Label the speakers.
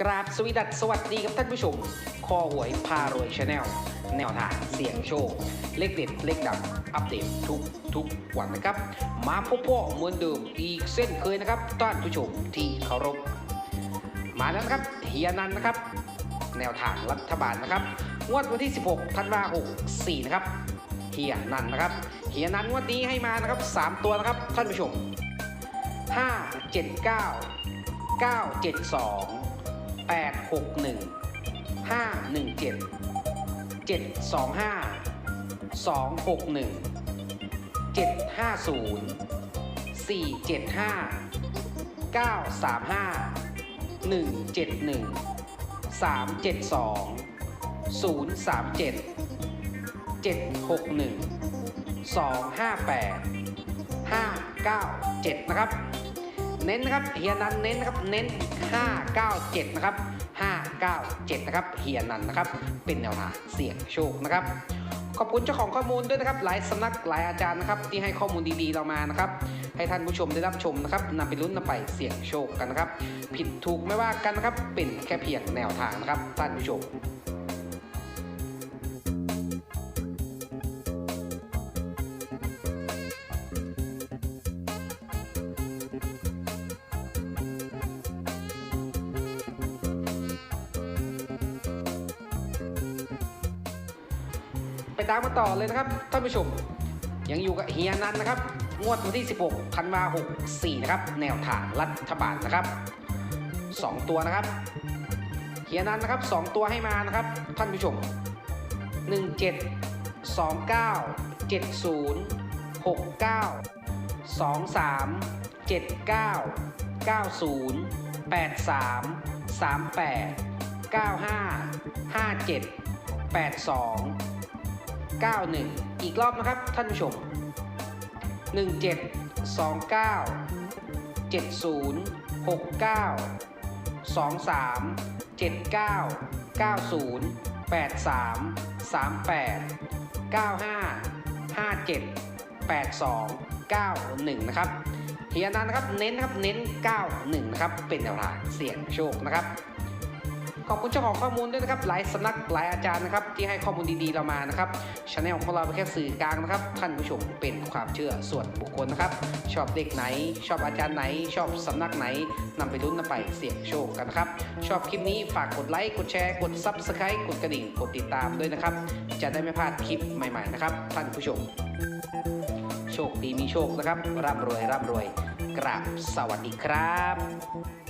Speaker 1: กราบสวีดัสสวัสดีครับท่านผู้ชม คอหวยพารวยชาแนลแนวทางเสี่ยงโชค เลขเด็ด เลขดังอัปเดตทุกทุกวันนะครับ มาพบพ่อเหมือนเดิมอีกเส้นเคยนะครับท่านผู้ชมที่เคารพ มาแล้วนะครับเฮียนันนะครับ แนวทางรัฐบาลนะครับงวดวันที่ 16ธันวาคม64นะครับเฮียนันนะครับเฮียนันงวดนี้ให้มานะครับ 3 ตัวนะครับท่านผู้ชม5 7 9 9 7 2 8 6 1 5 1 7 7 2 5 2 6 1 7 5 0 4 7 5 9 3 5 1 7 1 3 7 2 0 3 7 7 6 1 2 5 8 5 9 7 นะครับ เน้นนะครับเฮียนันเน้นนะครับเน้น 597 นะครับ 597 นะครับเฮียนันนะครับ เป็นแนวทางเสี่ยงโชคนะครับขอบคุณเจ้าของข้อมูลด้วยนะครับ หลายสำนักหลายอาจารย์นะครับที่ให้ข้อมูลดีๆเรามานะครับให้ท่านผู้ชมได้รับชมนะครับนำไปลุ้นนำไปเสี่ยงโชคกันนะครับ ผิดถูกไม่ว่ากันนะครับเป็นแค่เพียงแนวทางนะครับท่านผู้ชม ไปตามมาต่อเลยนะครับท่านผู้ชม ยังอยู่กับเฮียนันนะครับ งวดวันที่ 16ธันวา64นะครับ แนวทางรัฐบาลนะครับ 2 ตัวนะครับเฮียนันนะครับ 2 ตัวให้มานะครับ ท่านผู้ชม 17 29 70 69 23 79 90 83 38 95 57 82 1791อีกรอบนะครับท่านผู้ชม 17 29 70 69 23 79 90 83 38 95 57 82 91 นะครับเฮียนันนะครับ เน้นนะครับ เน้น 91 นะครับ เป็นแนวทางเสี่ยงโชคนะครับ ขอบคุณเจ้าของข้อมูลด้วยนะครับหลายสำนักหลายอาจารย์นะครับที่ให้ข้อมูลดีๆเรามานะครับช anel ของเราเป็นแค่สื่อกลางนะครับ ท่านผู้ชมเป็นความเชื่อส่วนบุคคลนะครับชอบเด็กไหน ชอบอาจารย์ไหน ชอบสำนักไหนนำไปลุ้นนำไปเสี่ยงโชคกันนะครับชอบคลิปนี้ฝากกดไลค์กดแชร์กด subscribe กดกระดิ่งกดติดตามด้วยนะครับ จะได้ไม่พลาดคลิปใหม่ๆนะครับท่านผู้ชม โชคดีมีโชคนะครับร่ำรวยร่ำรวยกราบสวัสดีครับ